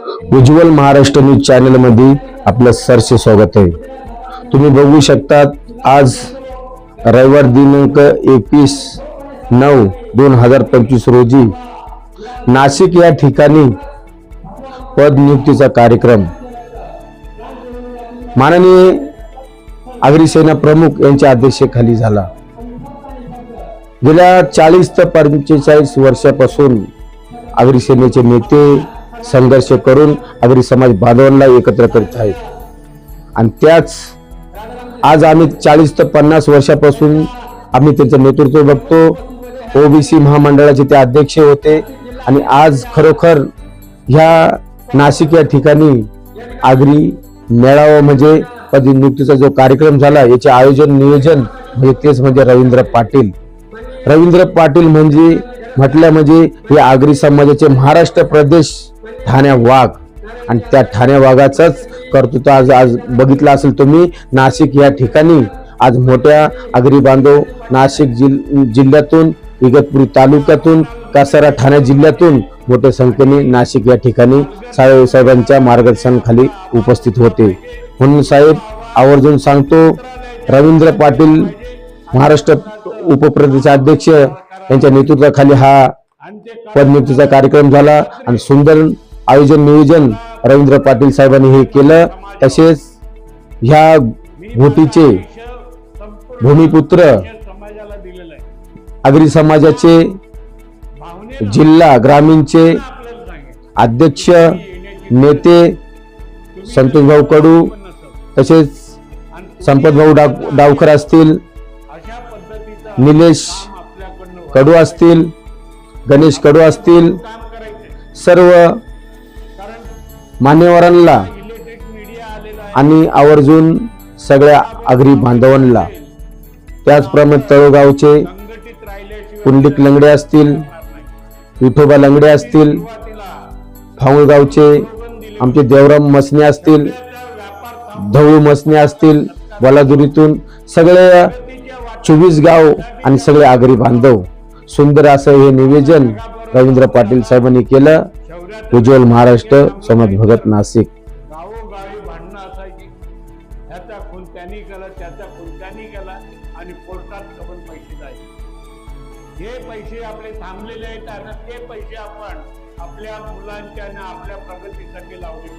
उज्ज्वल Maharashtra news चॅनलमध्ये आपलं सरसे स्वागत आहे. तुम्ही बघू शकतात आज रविवार दिनांक एकवीस नऊ दोन हजार पंचवीस रोजी नाशिक या ठिकाणी पद नियुक्तीचा कार्यक्रम. माननीय अग्निसेना प्रमुख यांच्या अध्यक्षतेखाली झाला. गेल्या चाळीस ते पंचेचाळीस वर्षापासून अग्निसेनेचे नेते संघर्ष करून आगरी समाज बांधवांना एकत्र करीत आहेत आणि त्याच आज आम्ही चाळीस ते पन्नास वर्षापासून आम्ही त्यांचं नेतृत्व बघतो. ओबीसी महामंडळाचे ते अध्यक्ष होते. आणि आज खरोखर ह्या नाशिक या ठिकाणी आगरी मेळावा म्हणजे पदनियुक्तीचा जो कार्यक्रम झाला याचे आयोजन नियोजन म्हणजे तेच म्हणजे रवींद्र पाटील. रवींद्र पाटील म्हणजे म्हटलं म्हणजे हे आगरी समाजाचे महाराष्ट्र प्रदेश ठाण्या वाघ. आणि त्या ठाण्या वाघाचाच कर्तृत्व आज आज बघितलं असेल तुम्ही नाशिक या ठिकाणी आज मोठ्या आगरी बांधव नाशिक जिल जिल्ह्यातून इगतपुरी तालुक्यातून कासारा ठाणे जिल्ह्यातून मोठ्या संख्येने नाशिक या ठिकाणी साहेब साहेबांच्या मार्गदर्शनाखाली उपस्थित होते. म्हणून साहेब आवर्जून सांगतो रवींद्र पाटील महाराष्ट्र उपप्रदेशाध्यक्ष यांच्या नेतृत्वाखाली हा पदनियुक्तीचा कार्यक्रम झाला आणि सुंदर आयोजन नियोजन रवींद्र पाटील साहेबांनी हे केलं. तसेच ह्या घोटीचे भूमिपुत्र आगरी समाजाचे जिल्हा ग्रामीणचे अध्यक्ष नेते संतोष भाऊ कडू तसेच संपत भाऊ डाव डावकर असतील निलेश कडू असतील गणेश कडू असतील सर्व मान्यवरांना आणि आवर्जून सगळ्या आगरी बांधवांना. त्याचप्रमाणे तळोगावचे संघटित लंगडे असतील विठोबा लंगडे असतील सुरुवातीला फाऊळगावचे आमचे देवराम मसने असतील व्यापार धवळू मसने असतील बलादुरीतून सगळे चोवीस गाव आणि सगळे आगरी बांधव. सुंदर असं हे निवेदन रवींद्र पाटील साहेबांनी केलं. उज्ज्वल महाराष्ट्र समज भगत नाशिक. गावोगावी भांडणं असायची. ह्याचा खून त्यांनी केला त्याचा खून त्यांनी केला आणि कोर्टात पैसे जायचे. हे पैसे आपले थांबलेले आहेत आणि ते पैसे आपण आपल्या मुलांच्या आणि आपल्या प्रगतीसाठी लावले.